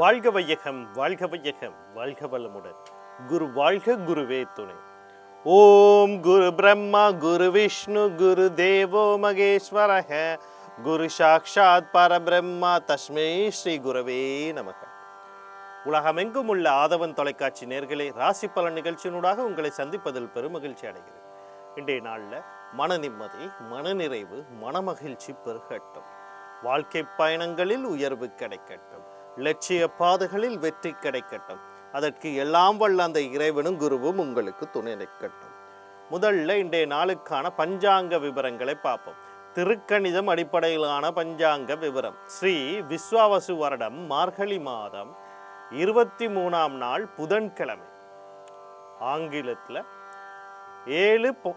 வாழ்க வையகம் வாழ்க வையகம் வாழ்க வளமுடன். குரு வாழ்க குருவே துணை. ஓம் குரு பிரம்மா குரு விஷ்ணு குரு தேவோ மகேஸ்வரக. குரு சாக்ஷாத் பரபிரம்மா தஸ்மே ஸ்ரீ குரவே நமக. உலகமெங்கும் உள்ள ஆதவன் தொலைக்காட்சி நேர்களை ராசி பலன் நிகழ்ச்சியினூடாக உங்களை சந்திப்பதில் பெருமகிழ்ச்சி அடைகிறேன். இன்றைய நாளில் மன நிம்மதி மனநிறைவு மனமகிழ்ச்சி பெருகட்டும். வாழ்க்கை பயணங்களில் உயர்வு கிடைக்கட்டும். லட்சிய பாதைகளில் வெற்றி கிடைக்கட்டும். அதற்கு எல்லாம் வல்ல அந்த இறைவனும் குருவும் உங்களுக்கு துணை நிற்கட்டும். முதல்ல இன்றைய நாளுக்கான பஞ்சாங்க விவரங்களை பார்ப்போம். திருக்கணிதம் அடிப்படையிலான பஞ்சாங்க விவரம் ஸ்ரீ விஸ்வாவசு வருடம் மார்கழி மாதம் இருபத்தி மூணாம் நாள் புதன்கிழமை. ஆங்கிலத்தில் ஏழு பொ-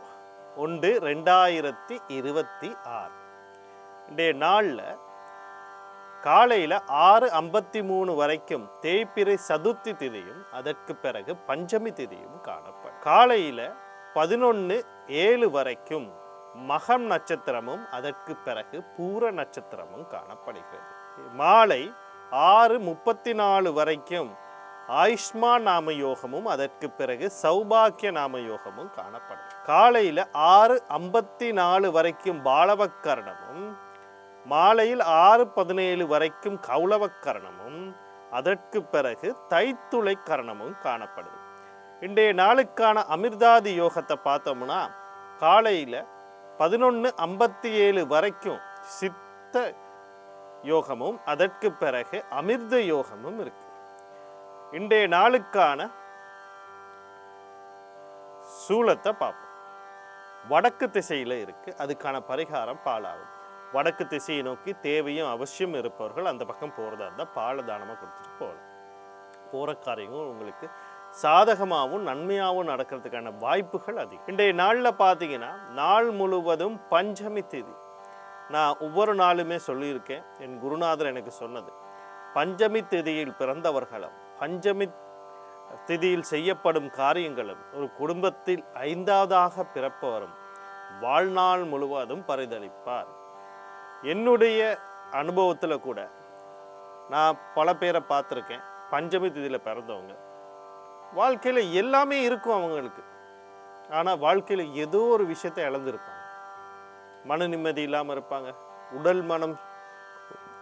ஒன்று ரெண்டாயிரத்தி இருபத்தி ஆறு. இன்றைய நாளில் காலையில் ஆறு ஐம்பத்தி மூணு வரைக்கும் தேய்பிறை சதுர்த்தி திதியும் அதற்கு பிறகு பஞ்சமி திதியும் காணப்படும். காலையில் பதினொன்று ஏழு வரைக்கும் மகம் நட்சத்திரமும் அதற்கு பிறகு பூர நட்சத்திரமும் காணப்படுகிறது. மாலை ஆறு முப்பத்தி நாலு வரைக்கும் ஆயுஷ்மா நாம யோகமும் அதற்கு பிறகு சௌபாக்கிய நாம யோகமும் காணப்படும். காலையில் ஆறு ஐம்பத்தி நாலு வரைக்கும் பாலவக்கரணமும் மாலையில் ஆறு பதினேழு வரைக்கும் கௌளவக்கரணமும் அதற்கு பிறகு தைத்துளை கரணமும் காணப்படுது. இன்றைய நாளுக்கான அமிர்தாதி யோகத்தை பார்த்தோம்னா காலையில் பதினொன்று ஐம்பத்தி ஏழு வரைக்கும் சித்த யோகமும் அதற்கு பிறகு அமிர்த யோகமும் இருக்கு. இன்றைய நாளுக்கான சூலத்தை பார்ப்போம். வடக்கு திசையில் இருக்கு. அதுக்கான பரிகாரம் பாலாகும். வடக்கு திசையை நோக்கி தேவையும் அவசியம் இருப்பவர்கள் அந்த பக்கம் போகிறதா இருந்தால் பால தானமாக கொடுத்துட்டு போகலாம். போகிற காரியங்கள் உங்களுக்கு சாதகமாகவும் நன்மையாகவும் நடக்கிறதுக்கான வாய்ப்புகள் அதிகம். இன்றைய நாளில் பார்த்தீங்கன்னா நாள் முழுவதும் பஞ்சமி திதி. நான் ஒவ்வொரு நாளுமே சொல்லியிருக்கேன் என் குருநாதர் எனக்கு சொன்னது. பஞ்சமி திதியில் பிறந்தவர்களும் பஞ்சமி திதியில் செய்யப்படும் காரியங்களும் ஒரு குடும்பத்தில் ஐந்தாவதாக பிறப்பவரும் வாழ்நாள் முழுவதும் பரிதளிப்பார் என்னுடைய அனுபவத்தில் கூட நான் பல பேரை பார்த்துருக்கேன். பஞ்சமி திதியில் பிறந்தவங்க. வாழ்க்கையில் எல்லாமே இருக்கும் அவங்களுக்கு. ஆனால் வாழ்க்கையில் ஏதோ ஒரு விஷயத்தை இழந்திருப்பாங்க. மன நிம்மதி இல்லாமல் இருப்பாங்க. உடல் மனம்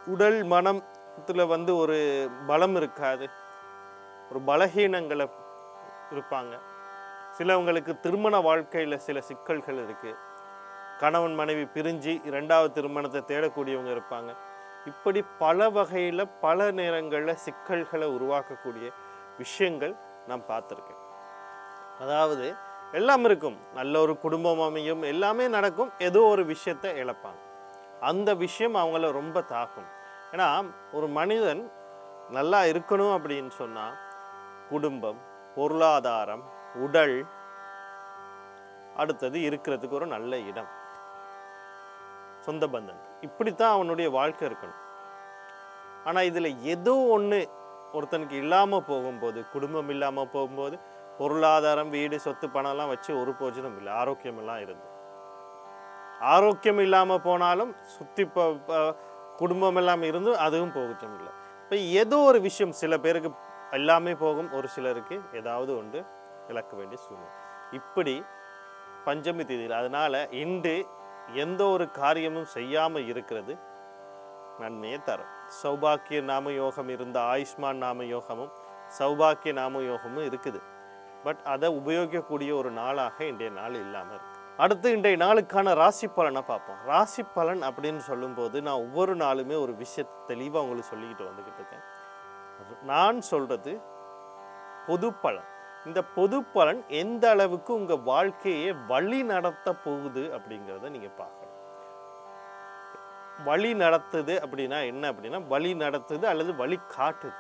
உடல் மனத்தில் வந்து ஒரு பலம் இருக்காது. ஒரு பலகீனங்களை இருப்பாங்க. சிலவங்களுக்கு திருமண வாழ்க்கையில் சில சிக்கல்கள் இருக்குது கணவன் மனைவி பிரிஞ்சு இரண்டாவது திருமணத்தை தேடக்கூடியவங்க இருப்பாங்க. இப்படி பல வகையில் பல நேரங்களில் சிக்கல்களை உருவாக்கக்கூடிய விஷயங்கள் நான் பார்த்துருக்கேன். அதாவது எல்லாம் இருக்கும். நல்ல ஒரு குடும்பம் அமையும். எல்லாமே நடக்கும். ஏதோ ஒரு விஷயத்தை இழப்பாங்க. அந்த விஷயம் அவங்கள ரொம்ப தாக்கும். ஏன்னா ஒரு மனிதன் நல்லா இருக்கணும் அப்படின்னு சொன்னால் குடும்பம் பொருளாதாரம் உடல் அடுத்தது இருக்கிறதுக்கு ஒரு நல்ல இடம். சொந்த பந்தன் இப்படித்தான் அவனுடைய வாழ்க்கை இருக்கணும். ஆனால் இதில் ஏதோ ஒன்று ஒருத்தனுக்கு இல்லாமல் போகும்போது குடும்பம் இல்லாமல் போகும்போது பொருளாதாரம் வீடு சொத்து பணம்லாம் வச்சு ஒரு போஜனம் இல்லை. ஆரோக்கியமெல்லாம் இருந்து. ஆரோக்கியம் இல்லாமல் போனாலும் சுற்றி குடும்பம் எல்லாம் இருந்தும் அதுவும் போகட்டும் இல்லை. இப்போ ஏதோ ஒரு விஷயம் சில பேருக்கு எல்லாமே போகும். ஒரு சிலருக்கு ஏதாவது ஒன்று இழக்க வேண்டிய சூழ்நிலை. இப்படி பஞ்சமி தேதியில் அதனால இன்று எந்த ஒரு காரியமும் செய்யாமல் இருக்கிறது நன்மையை தரும். சௌபாக்கிய நாம யோகம் இருந்த ஆயுஷ்மான் நாம யோகமும் சௌபாக்கிய நாம யோகமும் இருக்குது. பட் அதை உபயோகிக்கக்கூடிய ஒரு நாளாக இன்றைய நாள் இல்லாமல் இருக்குது அடுத்து இன்றைய நாளுக்கான ராசி பலனை பார்ப்போம். ராசி பலன் அப்படின்னு சொல்லும்போது நான் ஒவ்வொரு நாளுமே ஒரு விஷயத்தை தெளிவாக உங்களுக்கு சொல்லிக்கிட்டு வந்துக்கிட்டு இருக்கேன். நான் சொல்கிறது பொது பலன் இந்த பொது பலன் எந்த அளவுக்கு உங்க வாழ்க்கையை வழி நடத்த போகுது அப்படிங்கிறத நீங்க பார்க்கணும். வழி நடத்துது அப்படின்னா என்ன அப்படின்னா வழி நடத்துது அல்லது வழி காட்டுது.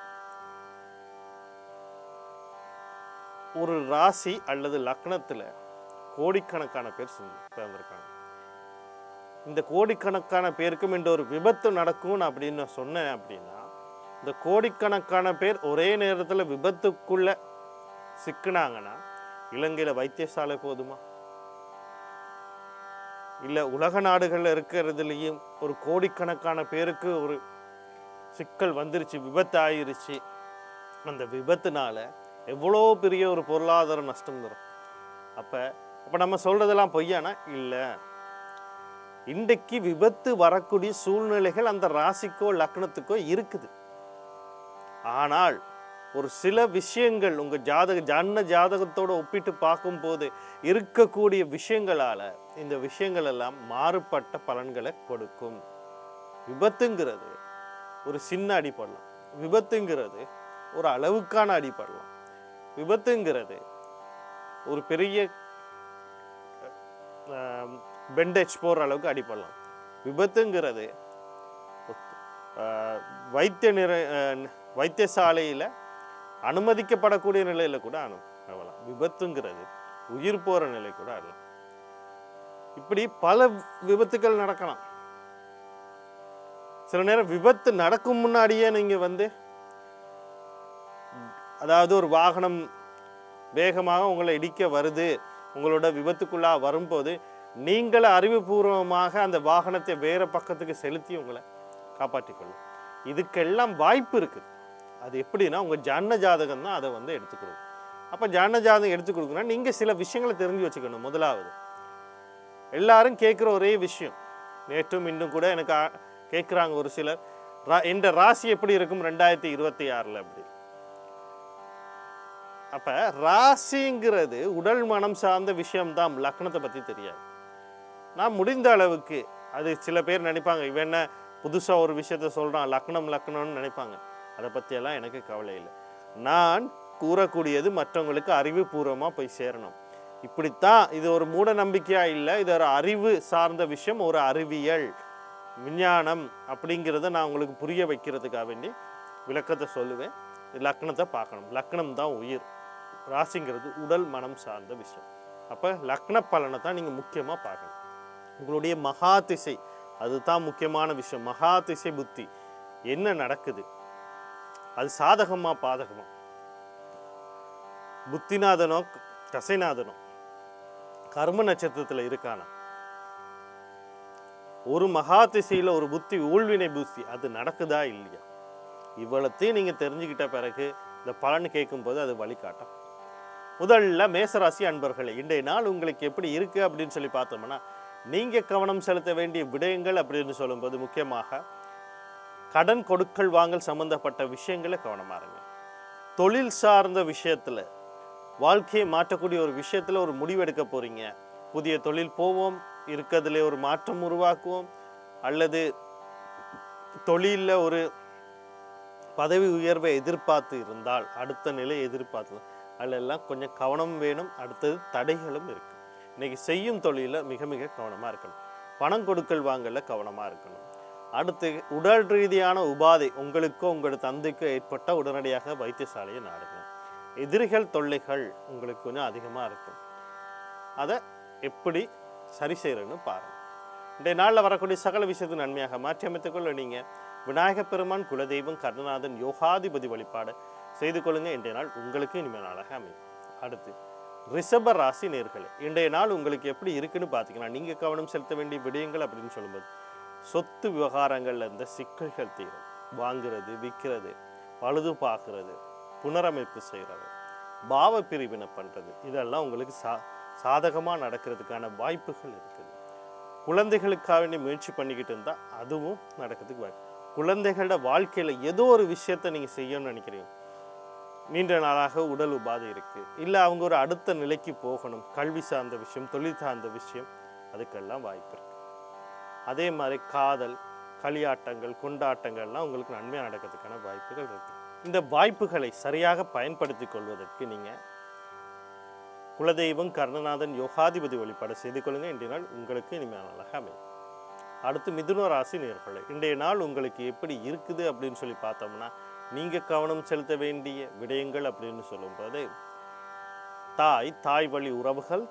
ஒரு ராசி அல்லது லக்னத்துல கோடிக்கணக்கான பேர் பிறந்திருக்காங்க. இந்த கோடிக்கணக்கான பேருக்கும் இந்த ஒரு விபத்து நடக்கும் அப்படின்னு நான் சொன்னேன் அப்படின்னா இந்த கோடிக்கணக்கான பேர் ஒரே நேரத்தில் விபத்துக்குள்ள சிக்கினாங்கன்னா இலங்கையில் வைத்தியசாலை போதுமா? இல்லை உலக நாடுகளில் இருக்கிறதுலையும் ஒரு கோடிக்கணக்கான பேருக்கு ஒரு சிக்கல் வந்துருச்சு விபத்து ஆயிருச்சு அந்த விபத்துனால எவ்வளோ பெரிய ஒரு பொருளாதார நஷ்டம் வரும். அப்போ அப்போ நம்ம சொல்கிறதெல்லாம் பொய்யானா? இல்லை. இன்றைக்கு விபத்து வரக்கூடிய சூழ்நிலைகள் அந்த ராசிக்கோ லக்னத்துக்கோ இருக்குது. ஆனால் ஒரு சில விஷயங்கள் உங்க ஜாதக ஜன்ன ஜாதகத்தோட ஒப்பிட்டு பார்க்கும்போது இருக்கக்கூடிய விஷயங்களால இந்த விஷயங்கள் எல்லாம் மாறுபட்ட பலன்களை கொடுக்கும். விபத்துங்கிறது ஒரு சின்ன அடிப்படலாம் விபத்துங்கிறது ஒரு அளவுக்கான அடிப்படலாம் விபத்துங்கிறது ஒரு பெரிய பெண்டேஜ் போடுற அளவுக்கு அடிப்படலாம் விபத்துங்கிறது ஆஹ், வைத்திய நிறை வைத்தியசாலையில் அனுமதிக்கப்படக்கூடிய நிலையில் கூட அனு ஆகலாம் விபத்துங்கிறது உயிர் போகிற நிலை கூட ஆகலாம் இப்படி பல விபத்துக்கள் நடக்கலாம். சில நேரம் விபத்து நடக்கும் முன்னாடியே நீங்கள் வந்து அதாவது ஒரு வாகனம் வேகமாக உங்களை இடிக்க வருது உங்களோட விபத்துக்குள்ளாக வரும்போது நீங்கள் அறிவுபூர்வமாக அந்த வாகனத்தை வேறு பக்கத்துக்கு செலுத்தி உங்களை காப்பாற்றிக்கொள்ளும். இதுக்கெல்லாம் வாய்ப்பு இருக்குது அது எப்படின்னா உங்கள் ஜன்ன ஜாதகம் தான் அதை வந்து எடுத்துக்கிறோம் அப்போ ஜன்ன ஜாதகம் எடுத்து கொடுக்கணும்னா நீங்கள் சில விஷயங்களை தெரிஞ்சு வச்சுக்கணும் முதலாவது. எல்லாரும் கேட்குற ஒரே விஷயம். நேற்றும் இன்றும் கூட எனக்கு கேட்குறாங்க ஒரு சிலர். ரா- என்ற ராசி எப்படி இருக்கும் ரெண்டாயிரத்தி இருபத்தி ஆறில் அப்படி. அப்போ ராசிங்கிறது உடல் மனம் சார்ந்த விஷயம்தான். லக்னத்தை பற்றி தெரியாது. நான் முடிந்த அளவுக்கு அது சில பேர் நினைப்பாங்க இவன் என்ன புதுசாக ஒரு விஷயத்த சொல்கிறான் லக்னம் லக்னம்னு நினைப்பாங்க. அதை பற்றியெல்லாம் எனக்கு கவலை இல்லை. நான் கூறக்கூடியது மற்றவங்களுக்கு அறிவுபூர்வமாக போய் சேரணும். இப்படித்தான் இது ஒரு மூட நம்பிக்கையா இல்லை இது ஒரு அறிவு சார்ந்த விஷயம் ஒரு அறிவியல். விஞ்ஞானம் அப்படிங்கிறத நான் உங்களுக்கு புரிய வைக்கிறதுக்காக வேண்டி விளக்கத்தை சொல்லுவேன். லக்னத்தை பார்க்கணும். லக்னம் தான் உயிர். ராசிங்கிறது உடல் மனம் சார்ந்த விஷயம். அப்போ லக்ன பலனை தான் நீங்கள் முக்கியமாக பார்க்கணும். உங்களுடைய மகா திசை அதுதான் முக்கியமான விஷயம். மகா திசை புத்தி. என்ன நடக்குது? அது சாதகமா பாதகமா? புத்திநாதனோ கசைநாதனோ? கர்ம நட்சத்திரத்தில் இருக்கானா? ஒரு மகா திசையில் ஒரு புத்தி ஊழ்வினை புத்தி அது நடக்குதா இல்லையா? இவ்வளத்தையும் நீங்கள் தெரிஞ்சுக்கிட்ட பிறகு இந்த பலன் கேட்கும்போது அது வழிகாட்டும். முதல்ல மேசராசி அன்பர்களே இன்றைய நாள் உங்களுக்கு எப்படி இருக்கு அப்படின்னு சொல்லி பார்த்தோம்னா நீங்கள் கவனம் செலுத்த வேண்டிய விடயங்கள் அப்படின்னு சொல்லும்போது முக்கியமாக கடன் கொடுக்கல் வாங்கல் சம்பந்தப்பட்ட விஷயங்களை கவனமா இருங்க. தொழில் சார்ந்த விஷயத்தில் வாழ்க்கையை மாற்றக்கூடிய ஒரு விஷயத்தில் ஒரு முடிவு எடுக்க போறீங்க. புதிய தொழில் போவோம் இருக்கிறதுல ஒரு மாற்றம் உருவாக்குவோம் அல்லது தொழிலில் ஒரு பதவி உயர்வை எதிர்பார்த்து இருந்தால் அடுத்த நிலை எதிர்பார்த்து அதிலெல்லாம் கொஞ்சம் கவனம் வேணும் அடுத்தது தடைகளும் இருக்குது இன்னைக்கு செய்யும் தொழிலில் மிக மிக கவனமாக இருக்கணும். பணம் கொடுக்கல் வாங்கல கவனமாக இருக்கணும். அடுத்து உடல் ரீதியான உபாதை உங்களுக்கோ உங்கள் தந்தைக்கோ ஏற்பட்ட உடனடியாக வைத்தியசாலையை நாடுங்க எதிரிகள் தொல்லைகள் உங்களுக்கு கொஞ்சம் அதிகமாக இருக்கும். அதை எப்படி சரி செய்கிறேன்னு பாருங்கள் இன்றைய நாளில் வரக்கூடிய சகல விஷயத்தை நன்மையாக மாற்றி அமைத்துக்கொள்ள நீங்கள் விநாயகப் பெருமான் குலதெய்வம் கருணநாதன் யோகாதிபதி வழிபாடு செய்து கொள்ளுங்க. இன்றைய நாள் உங்களுக்கு இனிமேல் நாளாக அமையும். அடுத்து ரிஷப ராசி நேர்களை இன்றைய நாள் உங்களுக்கு எப்படி இருக்குன்னு பார்த்தீங்கன்னா நீங்கள் கவனம் செலுத்த வேண்டிய விடயங்கள் அப்படின்னு சொல்லும்போது சொத்து விவகாரங்கள்ல இருந்த சிக்கல்கள் தீரும். வாங்குறது விற்கிறது பழுது பார்க்கறது புனரமைப்பு செய்கிறது பாவ பிரிவினை பண்ணுறது இதெல்லாம் உங்களுக்கு சா சாதகமாக நடக்கிறதுக்கான வாய்ப்புகள் இருக்குது. குழந்தைகளுக்காக வேண்டி முயற்சி பண்ணிக்கிட்டு இருந்தால் அதுவும் நடக்கிறதுக்கு வாய்ப்பு. குழந்தைகளோட வாழ்க்கையில் ஏதோ ஒரு விஷயத்த நீங்கள் செய்யணும்னு நினைக்கிறீங்க. நீண்ட நாளாக உடல் உபாதை இருக்குது இல்லை அவங்க ஒரு அடுத்த நிலைக்கு போகணும். கல்வி சார்ந்த விஷயம் தொழில் சார்ந்த விஷயம் அதுக்கெல்லாம் வாய்ப்பு இருக்குது அதே மாதிரி காதல் களியாட்டங்கள் கொண்டாட்டங்கள்லாம் உங்களுக்கு நன்மையாக நடக்கிறதுக்கான வாய்ப்புகள் இருக்குது இந்த வாய்ப்புகளை சரியாக பயன்படுத்தி கொள்வதற்கு நீங்கள் குலதெய்வம் கர்ணநாதன் யோகாதிபதி வழிபாடு செய்து கொள்ளுங்கள் இன்றைய நாள் உங்களுக்கு இனிமையான நாளாக அமையும். அடுத்து மிதுன ராசி நேர்களை இன்றைய நாள் உங்களுக்கு எப்படி இருக்குது அப்படின்னு சொல்லி பார்த்தோம்னா நீங்கள் கவனம் செலுத்த வேண்டிய விடயங்கள் அப்படின்னு சொல்லும்போது தாய் தாய் வழி உறவுகள்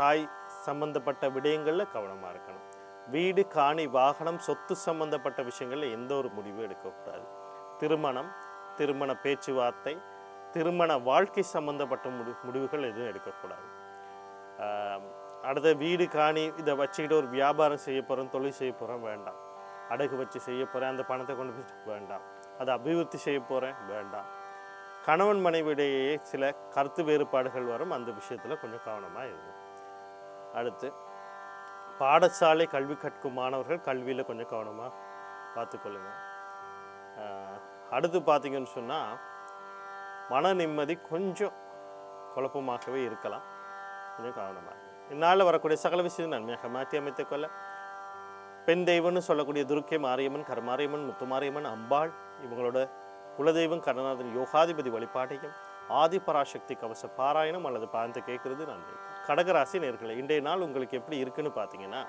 தாய் சம்பந்தப்பட்ட விடயங்களில் கவனமாக இருக்கணும். வீடு காணி வாகனம் சொத்து சம்பந்தப்பட்ட விஷயங்களில் எந்த ஒரு முடிவும் எடுக்கக்கூடாது. திருமணம் திருமண பேச்சுவார்த்தை திருமண வாழ்க்கை சம்பந்தப்பட்ட முடி முடிவுகள் எதுவும் எடுக்கக்கூடாது. அடுத்த வீடு காணி இதை வச்சுக்கிட்டு ஒரு வியாபாரம் செய்ய போகிறோம் தொழில் செய்ய போகிறோம் வேண்டாம். அடகு வச்சு செய்ய போகிறேன் அந்த பணத்தை கொண்டு போய் வேண்டாம். அதை அபிவிருத்தி செய்ய போகிறேன் வேண்டாம். கணவன் மனைவியிடையே சில கருத்து வேறுபாடுகள் வரும் அந்த விஷயத்தில் கொஞ்சம் கவனமாக இருக்கும் அடுத்து பாடசாலை கல்வி கற்கும் மாணவர்கள் கல்வியில் கொஞ்சம் கவனமாக பார்த்துக்கொள்ளுங்க. அடுத்து பார்த்தீங்கன்னு சொன்னால் மன நிம்மதி கொஞ்சம் குழப்பமாகவே இருக்கலாம். கொஞ்சம் கவனமாக இந்நாளில் வரக்கூடிய சகல விஷயம் நன்மையாக மாற்றி அமைத்துக்கொள்ள பெண் தெய்வம்னு சொல்லக்கூடிய துர்க்கை மாரியம்மன் கருமாரியம்மன் முத்துமாரியம்மன் அம்பாள் இவங்களோட குலதெய்வம் கருணாதன் யோகாதிபதி வழிபாட்டையும் ஆதிபராசக்தி கவச பாராயணம் அல்லது பார்த்து கேட்கறது நன்றி. கடகராசி நேர்களை இன்றைய நாள் உங்களுக்கு எப்படி இருக்குன்னு பார்த்தீங்கன்னா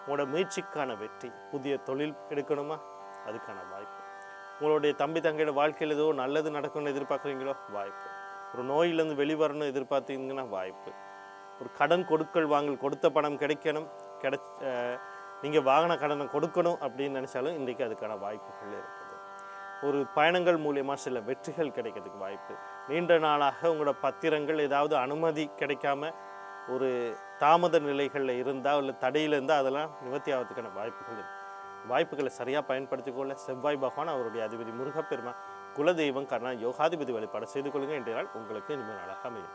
உங்களோட முயற்சிக்கான வெற்றி புதிய தொழில் எடுக்கணுமா? அதுக்கான வாய்ப்பு. உங்களுடைய தம்பி தங்கையோட வாழ்க்கையில் ஏதோ நல்லது நடக்கும்னு எதிர்பார்க்குறீங்களோ? வாய்ப்பு. ஒரு நோயிலேருந்து வெளிவரணும் எதிர்பார்த்தீங்கன்னா வாய்ப்பு. ஒரு கடன் கொடுக்கல் வாங்கல் கொடுத்த பணம் கிடைக்கணும் கிடைச்ச நீங்கள் வாகன கடனை கொடுக்கணும் அப்படின்னு நினச்சாலும் இன்றைக்கு அதுக்கான வாய்ப்புகள் இருக்குது. ஒரு பயணங்கள் மூலயமா சில வெற்றிகள் கிடைக்கிறதுக்கு வாய்ப்பு. நீண்ட நாளாக உங்களோட பத்திரங்கள் ஏதாவது அனுமதி கிடைக்காம ஒரு தாமத நிலைகளில் இருந்தால் இல்லை தடையில் இருந்தால் அதெல்லாம் நிவர்த்தி ஆகிறதுக்கான வாய்ப்புகள் வாய்ப்புகளை சரியாக பயன்படுத்திக்கொள்ள செவ்வாய் பகவான் அவருடைய அதிபதி முருகப்பெருமா குலதெய்வம் கர்ணா யோகாதிபதி வழிபாடு செய்து கொள்ளுங்க. இன்றைய நாள் உங்களுக்கு இனிமேல் அழகாக அமையும்.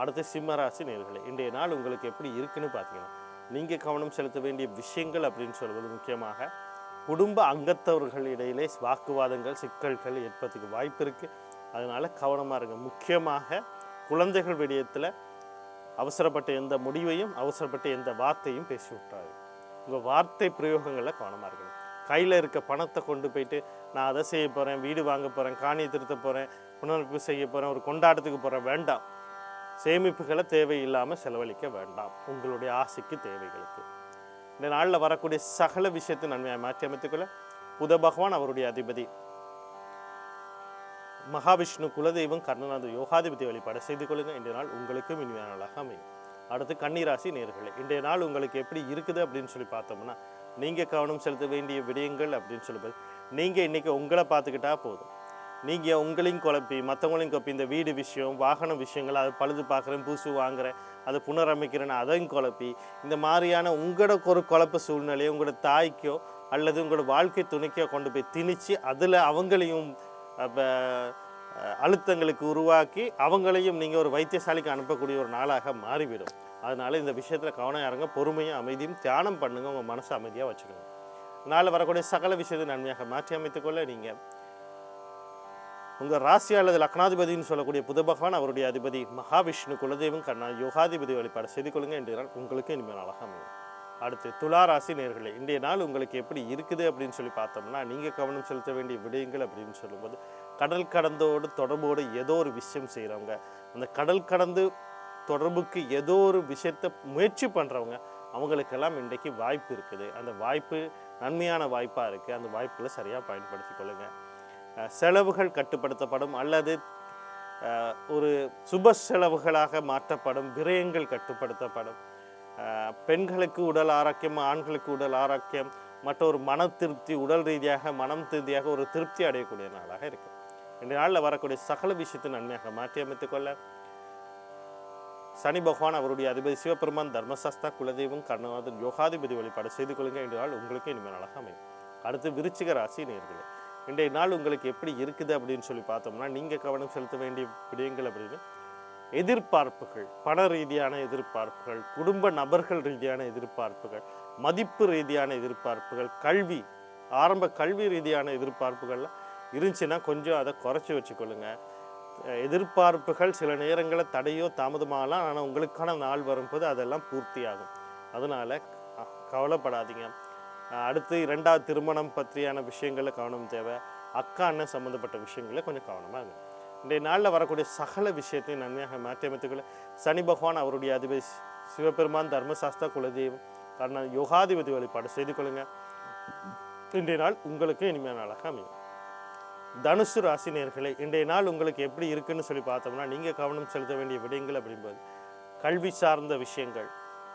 அடுத்து சிம்மராசி நேர்களை இன்றைய நாள் உங்களுக்கு எப்படி இருக்குன்னு பார்த்தீங்கன்னா நீங்கள் கவனம் செலுத்த வேண்டிய விஷயங்கள் அப்படின்னு சொல்வது முக்கியமாக குடும்ப அங்கத்தவர்கள் இடையிலே வாக்குவாதங்கள் சிக்கல்கள் ஏற்படுறதுக்கு வாய்ப்பு இருக்குது அதனால் கவனமாக இருங்க. முக்கியமாக குழந்தைகள் விடயத்தில் அவசரப்பட்ட எந்த முடிவையும் அவசரப்பட்ட எந்த வார்த்தையும் பேசி விட்டாரு உங்கள் வார்த்தை பிரயோகங்களில் கவனமாக இருக்கணும். கையில் இருக்க பணத்தை கொண்டு போயிட்டு நான் அதை செய்ய போகிறேன் வீடு வாங்க போகிறேன் காணியை திருத்த போகிறேன் புனரமைப்பு செய்ய போகிறேன் ஒரு கொண்டாட்டத்துக்கு போகிறேன் வேண்டாம். சேமிப்புகளை தேவையில்லாமல் செலவழிக்க வேண்டாம். உங்களுடைய ஆசைக்கு தேவைகளுக்கு. இந்த நாளில் வரக்கூடிய சகல விஷயத்தை நன்மையாக மாற்றி அமைத்துக்கொள்ள புத பகவான் அவருடைய அதிபதி மகாவிஷ்ணு குலதெய்வம் கர்ணநாத யோகாதிபதி வழிபாடு செய்து கொள்ளுங்கள். இன்றைய நாள் உங்களுக்கும் இனிமையான நாளாக அமையும். அடுத்து கன்னிராசி நேர்களை இன்றைய நாள் உங்களுக்கு எப்படி இருக்குது அப்படின்னு சொல்லி பார்த்தோம்னா நீங்கள் கவனம் செலுத்த வேண்டிய விடயங்கள் அப்படின்னு சொல்லும்போது நீங்கள் இன்றைக்கி உங்களை பார்த்துக்கிட்டா போதும். நீங்கள் உங்களையும் குழப்பி மற்றவங்களையும் குழப்பி இந்த வீடு விஷயம் வாகன விஷயங்கள் அதை பழுது பார்க்குறேன் புதுசு வாங்குறேன் அதை புனரமைக்கிறேன்னு அதையும் குழப்பி இந்த மாதிரியான உங்களோட ஒரு குழப்ப சூழ்நிலையை உங்களோட தாய்க்கோ அல்லது உங்களோட வாழ்க்கை துணைக்கோ கொண்டு போய் திணிச்சு அதில் அவங்களையும் அப்போ அழுத்தங்களுக்கு உருவாக்கி அவங்களையும் நீங்கள் ஒரு வைத்தியசாலைக்கு அனுப்பக்கூடிய ஒரு நாளாக மாறிவிடும். அதனால இந்த விஷயத்தில் கவனம் இறங்க பொறுமையும் அமைதியும் தியானம் பண்ணுங்க உங்கள் மனசை அமைதியாக வச்சுக்கோங்க நாளில் வரக்கூடிய சகல விஷயத்தை நன்மையாக மாற்றி அமைத்துக்கொள்ள நீங்கள் உங்கள் ராசி அல்லது லக்னாதிபதினு சொல்லக்கூடிய புத பகவான் அவருடைய அதிபதி மகாவிஷ்ணு குலதெய்வம் கண்ணா யோகாதிபதி வழிபாடு செய்து கொள்ளுங்க இன்றைய உங்களுக்கு இனிமேல் அழகாக அமையும். அடுத்து துலா ராசி நேர்களே இன்றைய நாள் உங்களுக்கு எப்படி இருக்குது அப்படின்னு சொல்லி பார்த்தோம்னா நீங்கள் கவனம் செலுத்த வேண்டிய விடயங்கள் அப்படின்னு சொல்லும்போது கடல் கடந்தோடு தொடர்போடு ஏதோ ஒரு விஷயம் செய்கிறவங்க அந்த கடல் கடந்து தொடர்புக்கு ஏதோ ஒரு விஷயத்தை முயற்சி பண்ணுறவங்க அவங்களுக்கெல்லாம் இன்றைக்கு வாய்ப்பு இருக்குது. அந்த வாய்ப்பு நன்மையான வாய்ப்பாக இருக்குது அந்த வாய்ப்புகளை சரியாக பயன்படுத்தி கொள்ளுங்க. செலவுகள் கட்டுப்படுத்தப்படும் அல்லது ஒரு சுப செலவுகளாக மாற்றப்படும் விரயங்கள் கட்டுப்படுத்தப்படும். பெண்களுக்கு உடல் ஆரோக்கியம் ஆண்களுக்கு உடல் ஆரோக்கியம் மற்ற ஒரு மன திருப்தி உடல் ரீதியாக மனம் திருப்தியாக ஒரு திருப்தி அடையக்கூடிய நாளாக இருக்கு. இந்த நாளில் வரக்கூடிய சகல விஷயத்தை நன்மையாக மாற்றி அமைத்துக் கொள்ள. சனி பகவான் அவருடைய அதிபதி சிவபெருமான் தர்மசாஸ்தா குலதெய்வம் கர்ணநாதன் யோகாதிபதி வழிபாடு செய்து கொள்ளுங்க. இன்றைய நாள் உங்களுக்கு இனிமேல் நாளாக அமையும். அடுத்து விருச்சிக ராசி நேர்களே இன்றைய நாள் உங்களுக்கு எப்படி இருக்குது அப்படின்னு சொல்லி பார்த்தோம்னா நீங்கள் கவனம் செலுத்த வேண்டிய விடயங்கள் அப்படின்னு எதிர்பார்ப்புகள் பண ரீதியான எதிர்பார்ப்புகள் குடும்ப நபர்கள் ரீதியான எதிர்பார்ப்புகள் மதிப்பு ரீதியான எதிர்பார்ப்புகள் கல்வி ஆரம்ப கல்வி ரீதியான எதிர்பார்ப்புகள்லாம் இருந்துச்சுன்னா கொஞ்சம் அதை குறைச்சி வச்சுக்கொள்ளுங்க. எதிர்பார்ப்புகள் சில நேரங்களில் தடையோ தாமதமாகலாம் ஆனால் உங்களுக்கான நாள் வரும்போது அதெல்லாம் பூர்த்தியாகும். அதனால் கவலைப்படாதீங்க. அடுத்து இரண்டாவது திருமணம் பற்றியான விஷயங்களில் கவனம் தேவை. அக்கா அண்ணன் சம்மந்தப்பட்ட விஷயங்களில் கொஞ்சம் கவனமாக இருங்க. இன்றைய நாளில் வரக்கூடிய சகல விஷயத்தையும் நன்மையாக மாற்றி அமைத்துக்கொள்ள சனி பகவான் அவருடைய அதிபதி சிவபெருமான் தர்மசாஸ்தா குலதெய்வம் காரணம் யோகாதிபதி வழிபாடு செய்து கொள்ளுங்க இன்றைய நாள் உங்களுக்கு இனிமையான நாளாக அமையும். தனுசு ராசி இன்றைய நாள் உங்களுக்கு எப்படி இருக்குன்னு சொல்லி பார்த்தோம்னா நீங்கள் கவனம் செலுத்த வேண்டிய விடயங்கள் அப்படிம்போது கல்வி சார்ந்த விஷயங்கள்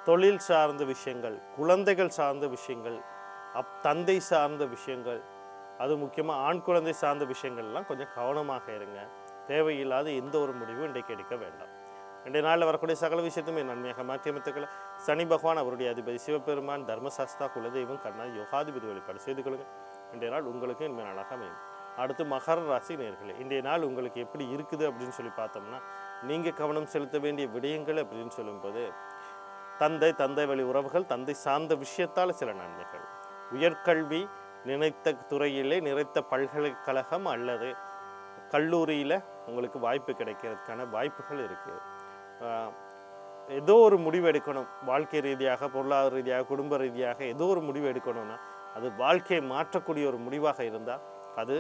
தொழில் சார்ந்த விஷயங்கள் குழந்தைகள் சார்ந்த விஷயங்கள் அப் தந்தை சார்ந்த விஷயங்கள் அது முக்கியமாக ஆண் குழந்தை சார்ந்த விஷயங்கள்லாம் கொஞ்சம் கவனமாக இருங்க. தேவையில்லாத எந்த ஒரு முடிவும் இன்றைக்கு எடுக்க வேண்டாம். ரெண்டு நாளில் வரக்கூடிய சகல விஷயத்துமே நன்மையாக மாற்றியமைத்துக்கலாம் சனி பகவான் அவருடைய அதிபதி சிவபெருமான் தர்மசாஸ்தா குலதெய்வம் கண்ணா யோகாதிபதி வழிபாடு செய்து கொள்ளுங்கள். இன்றைய நாள் உங்களுக்கு இனிமேல் நாளாக அமையும். அடுத்து மகர ராசி நேர்களே இன்றைய நாள் உங்களுக்கு எப்படி இருக்குது அப்படின்னு சொல்லி பார்த்தோம்னா நீங்கள் கவனம் செலுத்த வேண்டிய விடயங்கள் அப்படின்னு சொல்லும்போது தந்தை தந்தை வழி உறவுகள் தந்தை சார்ந்த விஷயத்தால் சில நன்மைகள். உயர்கல்வி நினைத்த துறையிலே நிறைத்த பல்கலைக்கழகம் அல்லது கல்லூரியில் உங்களுக்கு வாய்ப்பு கிடைக்கிறதுக்கான வாய்ப்புகள் இருக்குது ஏதோ ஒரு முடிவு எடுக்கணும். வாழ்க்கை ரீதியாக பொருளாதார ரீதியாக குடும்ப ரீதியாக ஏதோ ஒரு முடிவு எடுக்கணும்னா அது வாழ்க்கையை மாற்றக்கூடிய ஒரு முடிவாக இருந்தால் அது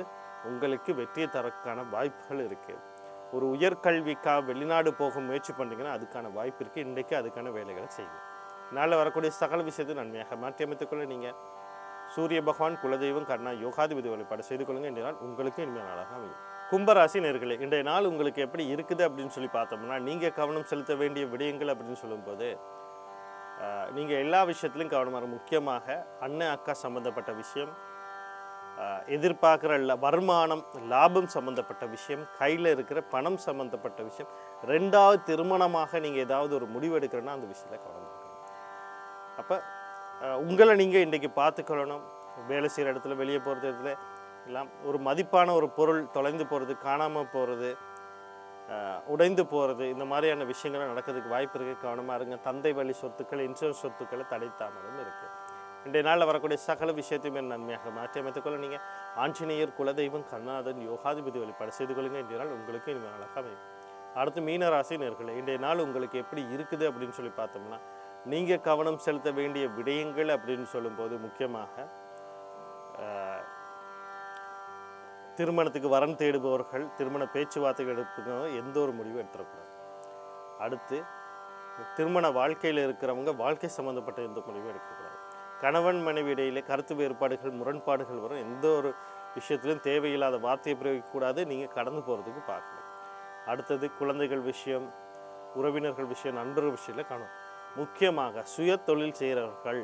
உங்களுக்கு வெற்றியை தரக்கான வாய்ப்புகள் இருக்குது ஒரு உயர்கல்விக்காக வெளிநாடு போக முயற்சி பண்ணுறீங்கன்னா அதுக்கான வாய்ப்பு இருக்குது இன்றைக்கு அதுக்கான வேலைகளை செய்யுங்க. நாளில் வரக்கூடிய சகல விஷயத்தை நன்மையாக மாற்றியமைத்துக்கொள்ள நீங்கள் சூரிய பகவான் குலதெய்வம் கர்ணா யோகாதிபதி வழிபாடு செய்து கொள்ளுங்கள். என்றால் உங்களுக்கு இனிமேல் நாளாக அமையும். கும்பராசி நேர்களே இன்றைய நாள் உங்களுக்கு எப்படி இருக்குது அப்படின்னு சொல்லி பார்த்தோம்னா நீங்கள் கவனம் செலுத்த வேண்டிய விடயங்கள் அப்படின்னு சொல்லும்போது நீங்கள் எல்லா விஷயத்துலையும் கவனமாக முக்கியமாக அண்ணன் அக்கா சம்மந்தப்பட்ட விஷயம் எதிர்பார்க்குற ல- வருமானம் லாபம் சம்மந்தப்பட்ட விஷயம் கையில் இருக்கிற பணம் சம்மந்தப்பட்ட விஷயம் ரெண்டாவது திருமணமாக நீங்கள் ஏதாவது ஒரு முடிவு எடுக்கிறேன்னா அந்த விஷயத்தில் கவனம் இருக்கணும் அப்போ உங்களை நீங்கள் இன்றைக்கி பார்த்துக்கொள்ளணும். வேலை செய்கிற இடத்துல வெளியே போகிற இடத்துல எல்லாம் ஒரு மதிப்பான ஒரு பொருள் தொலைந்து போகிறது காணாமல் போகிறது உடைந்து போகிறது இந்த மாதிரியான விஷயங்கள் நடக்கிறதுக்கு வாய்ப்பு இருக்குது கவனமாக இருங்க. தந்தை வழி சொத்துக்கள் இன்சூரன்ஸ் சொத்துக்களை தடைத்தாமலும் இருக்குது இன்றைய நாளில் வரக்கூடிய சகல விஷயத்தையுமே நன்மையாக மாற்றி அமைத்துக்கொள்ள நீங்கள் ஆஞ்சநேயர் குலதெய்வம் கருணாதன் யோகாதிபதி வழிபாடு செய்து கொள்ளுங்க. இன்றைய நாள் உங்களுக்கு இனிமே அழகாக அமையும். அடுத்து மீனராசி நேர்களை இன்றைய நாள் உங்களுக்கு எப்படி இருக்குது அப்படின்னு சொல்லி பார்த்தோம்னா நீங்கள் கவனம் செலுத்த வேண்டிய விடயங்கள் அப்படின்னு சொல்லும்போது முக்கியமாக திருமணத்துக்கு வரன் தேடுபவர்கள் திருமண பேச்சுவார்த்தைகள் எடுப்பவங்க எந்த ஒரு முடிவும் எடுத்துடக்கூடாது அடுத்து திருமண வாழ்க்கையில் இருக்கிறவங்க வாழ்க்கை சம்மந்தப்பட்ட எந்த முடிவும் எடுக்கக்கூடாது. கணவன் மனைவி இடையிலே கருத்து வேறுபாடுகள் முரண்பாடுகள் வரும். எந்த ஒரு விஷயத்திலும் தேவையில்லாத வார்த்தையை பிரயோகிக்கக்கூடாது. நீங்கள் கடந்து போகிறதுக்கு பார்க்கணும். அடுத்தது குழந்தைகள் விஷயம் உறவினர்கள் விஷயம் நண்பர்கள் விஷயத்தில் காணும் முக்கியமாக சுய தொழில் செய்கிறவர்கள்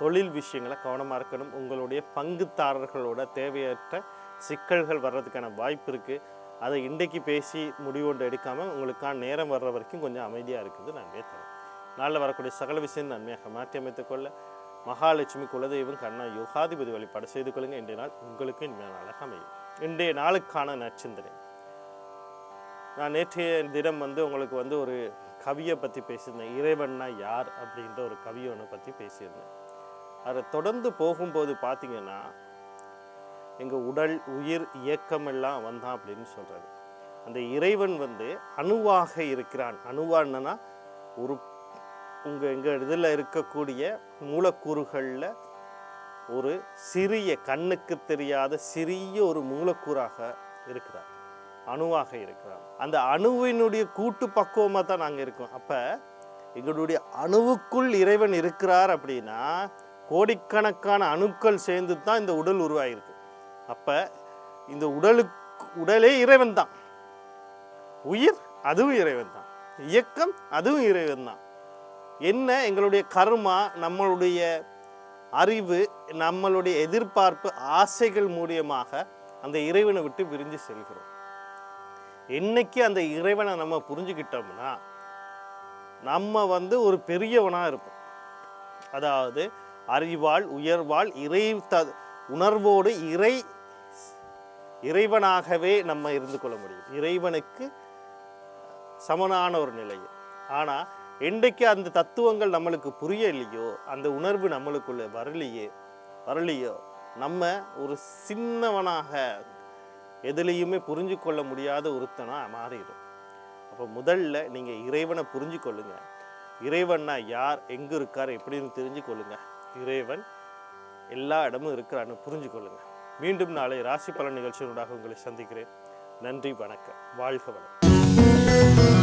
தொழில் விஷயங்களை கவனமாக இருக்கணும். உங்களுடைய பங்குதாரர்களோட தேவையற்ற சிக்கல்கள் வர்றதுக்கான வாய்ப்பு இருக்குது அதை இன்றைக்கு பேசி முடிவு ஒன்று எடுக்காமல் உங்களுக்கான நேரம் வர்ற வரைக்கும் கொஞ்சம் அமைதியாக இருக்குது நன்மையை தரும் நாளில் வரக்கூடிய சகல விஷயம் நன்மையாக மாற்றி அமைத்துக்கொள்ள மகாலட்சுமி குலதெய்வம் கண்ணா யோகாதிபதி வழிபாடு செய்து கொள்ளுங்கள் இன்றைய நாள் உங்களுக்கு இனிமையான நாளாக அமையும். இன்றைய நாளுக்கான நச்சிந்தனை நான் நேற்றைய தினம் வந்து உங்களுக்கு வந்து ஒரு கவியை பற்றி பேசியிருந்தேன். இறைவன்னா யார் அப்படின்ற ஒரு கவியை ஒன்று பற்றி பேசியிருந்தேன். அதை தொடர்ந்து போகும்போது பார்த்தீங்கன்னா எங்கள் உடல் உயிர் இயக்கம் எல்லாம் வந்தான் அப்படின்னு சொல்கிறாரு அந்த இறைவன் வந்து அணுவாக இருக்கிறான். அணுவான்னா ஒரு உங்கள் எங்கள் இதில் இருக்கக்கூடிய மூலக்கூறுகளில் ஒரு சிறிய கண்ணுக்கு தெரியாத சிறிய ஒரு மூலக்கூறாக இருக்கிறார். அணுவாக இருக்கிறார். அந்த அணுவினுடைய கூட்டு பக்குவமாக தான் நாங்கள் இருக்கோம். அப்போ எங்களுடைய அணுவுக்குள் இறைவன் இருக்கிறார் அப்படின்னா கோடிக்கணக்கான அணுக்கள் சேர்ந்து தான் இந்த உடல் உருவாகிருக்கு அப்போ இந்த உடலுக்கு உடலே இறைவன் தான் உயிர் அதுவும் இறைவன் தான் இயக்கம் அதுவும் இறைவன் தான் என்ன எங்களுடைய கர்மா நம்மளுடைய அறிவு நம்மளுடைய எதிர்பார்ப்பு ஆசைகள் மூலியமாக அந்த இறைவனை விட்டு விரிஞ்சு செல்கிறோம். என்னைக்கு அந்த இறைவனை நம்ம புரிஞ்சுக்கிட்டோம்னா நம்ம வந்து ஒரு பெரியவனாக இருப்போம். அதாவது அறிவாள் உயர்வாள் இறை த உணர்வோடு இறை இறைவனாகவே நம்ம இருந்து கொள்ள முடியும். இறைவனுக்கு சமனான ஒரு நிலை. ஆனால் என்றைக்கு அந்த தத்துவங்கள் நம்மளுக்கு புரியலையோ அந்த உணர்வு நம்மளுக்குள்ள வரலையே வரலையோ நம்ம ஒரு சின்னவனாக எதுலேயுமே புரிஞ்சு கொள்ள முடியாத ஒருத்தனாக மாறிடும். அப்போ முதல்ல நீங்கள் இறைவனை புரிஞ்சு கொள்ளுங்க. இறைவன்னா யார் எங்கே இருக்கார் எப்படின்னு தெரிஞ்சு கொள்ளுங்க. இறைவன் எல்லா இடமும் இருக்கிறான்னு புரிஞ்சு கொள்ளுங்கள் மீண்டும் நாளை ராசி பலன் நிகழ்ச்சியினூடாக உங்களை சந்திக்கிறேன். நன்றி வணக்கம். வாழ்க வளம்.